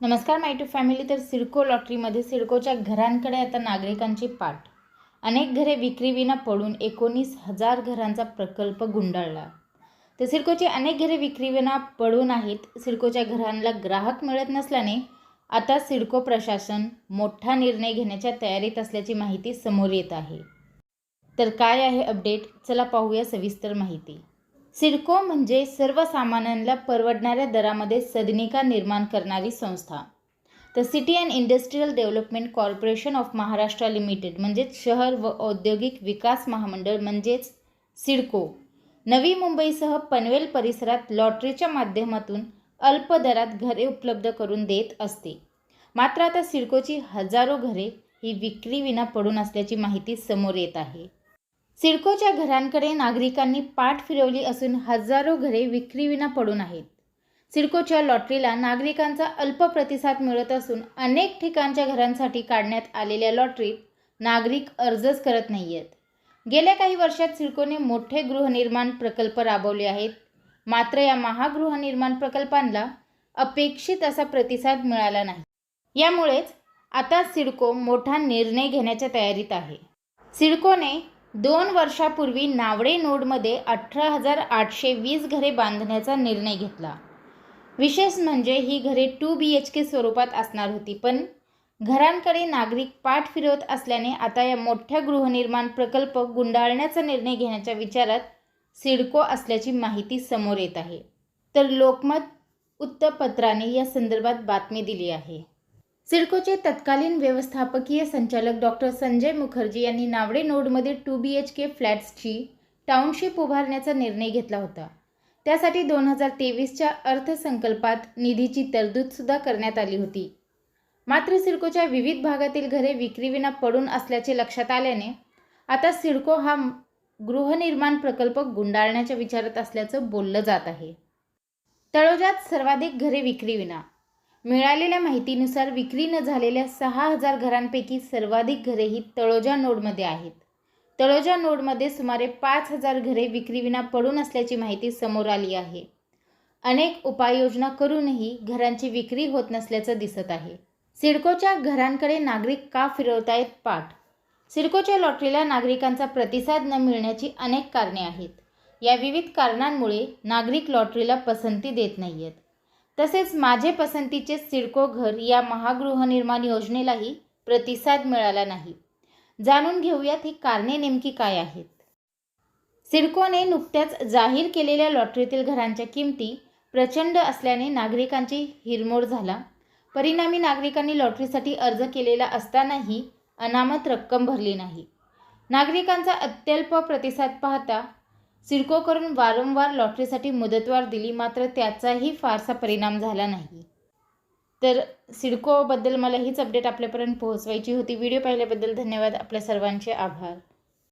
नमस्कार माय to family तर सिडको लॉटरीमध्ये सिडकोच्या घरांकडे आता नागरिकांची पाठ. अनेक घरे विक्रीविना पडून एकोणीस हजार घरांचा प्रकल्प गुंडाळला. तर सिडकोची अनेक घरे विक्रीविना पडून आहेत. सिडकोच्या घरांना ग्राहक मिळत नसल्याने आता सिडको प्रशासन मोठा निर्णय घेण्याच्या तयारीत असल्याची माहिती समोर येत आहे. तर काय आहे अपडेट चला पाहूया सविस्तर माहिती. सिडको म्हणजे सर्वसामान्यांना परवडणाऱ्या दरामध्ये सदनिका निर्माण करणारी संस्था. तर city and industrial development corporation of Maharashtra limited म्हणजेच शहर व औद्योगिक विकास महामंडळ म्हणजेच सिडको. नवी मुंबईसह पनवेल परिसरात लॉटरीच्या माध्यमातून अल्प दरात घरे उपलब्ध करून देत असते. मात्र आता सिडकोची हजारो घरे ही विक्रीविना पडून असल्याची माहिती समोर येत आहे. सिडकोच्या घरांकडे नागरिकांनी पाठ फिरवली असून हजारो घरे विक्रीविना पडून आहेत. सिडकोच्या लॉटरीला नागरिकांचा अल्प प्रतिसाद मिळत असून अनेक ठिकाणच्या घरांसाठी काढण्यात आलेल्या लॉटरीत नागरिक अर्जच करत नाही आहेत गेल्या काही वर्षात सिडकोने मोठे गृहनिर्माण प्रकल्प राबवले आहेत. मात्र या महागृहनिर्माण प्रकल्पांना अपेक्षित असा प्रतिसाद मिळाला नाही. यामुळेच आता सिडको मोठा निर्णय घेण्याच्या तयारीत आहे. सिडकोने दोन वर्षापूर्वी नावडे नोडमध्ये अठरा हजार आठशे वीस घरे बांधण्याचा निर्णय घेतला. विशेष म्हणजे ही घरे टू बी एच के स्वरूपात असणार होती पण घरांकडे नागरिक पाठ फिरवत असल्याने आता या मोठ्या गृहनिर्माण प्रकल्प गुंडाळण्याचा निर्णय घेण्याच्या विचारात सिडको असल्याची माहिती समोर येत आहे. तर लोकमत वृत्तपत्राने या संदर्भात बातमी दिली आहे. सिडकोचे तत्कालीन व्यवस्थापकीय संचालक डॉक्टर संजय मुखर्जी यांनी नावडे नोडमध्ये टू बी एच के फ्लॅट्सची टाउनशिप उभारण्याचा निर्णय घेतला होता. त्यासाठी दोन हजार तेवीसच्या अर्थसंकल्पात निधीची तरतूदसुद्धा करण्यात आली होती. मात्र सिडकोच्या विविध भागातील घरे विक्रीविना पडून असल्याचे लक्षात आल्याने आता सिडको हा गृहनिर्माण प्रकल्प गुंडाळण्याच्या विचारात असल्याचं बोललं जात आहे. तळोजात सर्वाधिक घरे विक्रीविना मिळालेल्या माहितीनुसार विक्री न झालेल्या सहा हजार घरांपैकी सर्वाधिक घरे ही तळोजा नोडमध्ये आहेत. तळोजा नोडमध्ये सुमारे पाच हजार घरे विक्रीविना पडून असल्याची माहिती समोर आली आहे. अनेक उपाययोजना करूनही घरांची विक्री होत नसल्याचं दिसत आहे. सिडकोच्या घरांकडे नागरिक का फिरवतायत पाठ? सिडकोच्या लॉटरीला नागरिकांचा प्रतिसाद न मिळण्याची अनेक कारणे आहेत. या विविध कारणांमुळे नागरिक लॉटरीला पसंती देत नाही आहेत तसेच माझे पसंतीचे सिडको घर या महागृहनिर्माण योजनेलाही प्रतिसाद मिळाला नाही. जाणून घेऊयात ही कारणे नेमकी काय आहेत. सिडकोने नुकत्याच जाहीर केलेल्या लॉटरीतील घरांच्या किमती प्रचंड असल्याने नागरिकांची हिरमोड झाला. परिणामी नागरिकांनी लॉटरीसाठी अर्ज केलेला असतानाही अनामत रक्कम भरली नाही. नागरिकांचा अत्यल्प प्रतिसाद पाहता सिडकोकडून वारंवार लॉटरीसाठी मुदतवाढ दिली मात्र त्याचाही फारसा परिणाम झाला नाही. तर सिडकोबद्दल मला हीच अपडेट आपल्यापर्यंत पोहोचवायची होती. व्हिडिओ पाहिल्याबद्दल धन्यवाद. आपल्या सर्वांचे आभार.